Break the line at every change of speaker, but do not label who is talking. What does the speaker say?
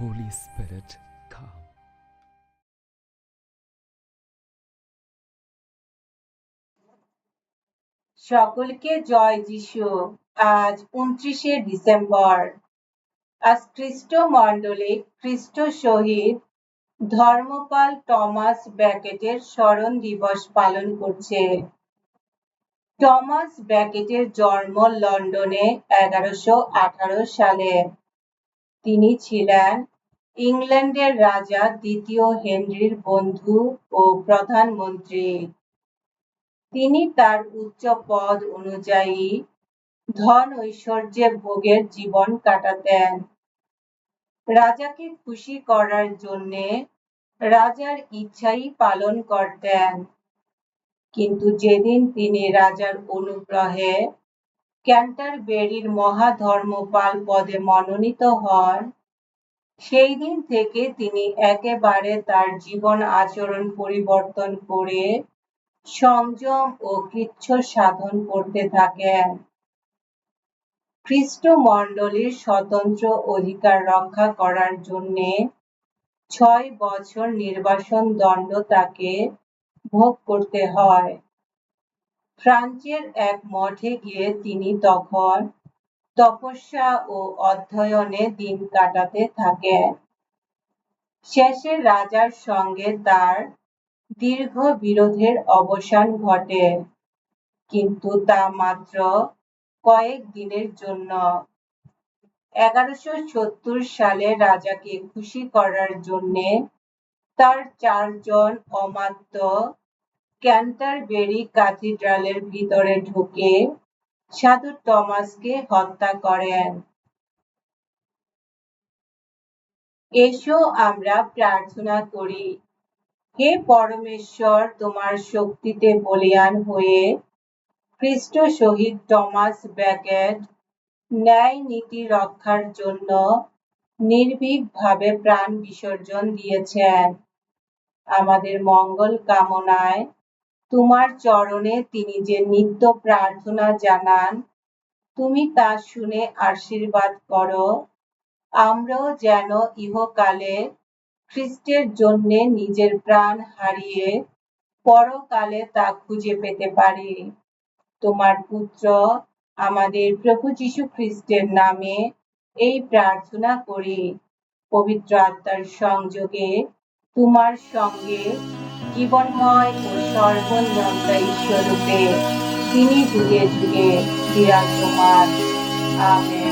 Holy Spirit, come.
সকলকে জয় যিশু। আজ উনত্রিশে ডিসেম্বর। আজ খ্রিস্ট মণ্ডলে খ্রিস্ট শহীদ ধর্মপাল টমাস ব্যাকেটের স্মরণ দিবস পালন করছে। টমাস ব্যাকেটের জন্ম লন্ডনে এগারোশো সালে। তিনি ছিলেন ইংল্যান্ডের রাজা দ্বিতীয় হেনরির বন্ধু ও প্রধানমন্ত্রী। তিনি তার উচ্চ পদ অনুযায়ী ধন ঐশ্বর্যে ভোগের জীবন কাটাতেন। রাজাকে খুশি করার জন্যে রাজার ইচ্ছাই পালন করতেন। কিন্তু যেদিন তিনি রাজার অনুগ্রহে ক্যান্টারবেরির মহাধর্মপাল পদে মনোনীত হন। সেই দিন থেকে তিনি একেবারে তার জীবন আচরণ পরিবর্তন করে সংযম ও কৃচ্ছ সাধন করতে থাকেন। খ্রিস্ট মণ্ডলীর স্বতন্ত্র অধিকার রক্ষা করার জন্যে ছয় বছর নির্বাসন দণ্ড তাকে ভোগ করতে হয়। ফ্রান্সের এক মঠে গিয়ে তিনি তখন তপস্যা ও অধ্যয়নে দিন কাটাতে থাকেন। শেষে রাজার সঙ্গে তার দীর্ঘ বিরোধের অবসান ঘটে, কিন্তু তা মাত্র কয়েক দিনের জন্য। এগারোশো সত্তর সালে রাজাকে খুশি করার জন্যে তার চারজন অমাত্য ক্যান্টারবেরি ক্যাথিড্রালের ভিতরে ঢুকে সাধু টমাসকে হত্যা করেন। এসো আমরা প্রার্থনা করি, হে পরমেশ্বর, তোমার শক্তিতে বলিয়ান হয়ে খ্রিস্ট শহীদ টমাস ব্যাকেট ন্যায় নীতি রক্ষার জন্য নির্ভীকভাবে প্রাণ বিসর্জন দিয়েছেন। আমাদের মঙ্গল কামনায় তোমার চরণে তিনি যে নিত্য প্রার্থনা জানান, তুমি তা শুনে আশীর্বাদ করো। আমরাও যেন ইহকালে খ্রিস্টের জন্যে নিজের প্রাণ হারিয়ে পরকালে তা খুঁজে পেতে পারি। তোমার পুত্র আমাদের প্রভু যীশু খ্রিস্টের নামে এই প্রার্থনা করি। পবিত্র আত্মার সংযোগে তোমার সঙ্গে জীবনময় ও সর্বনিয়ন্ত্রী ঈশ্বররূপে তিনি যুগে যুগে বিরাজমান। আমেন।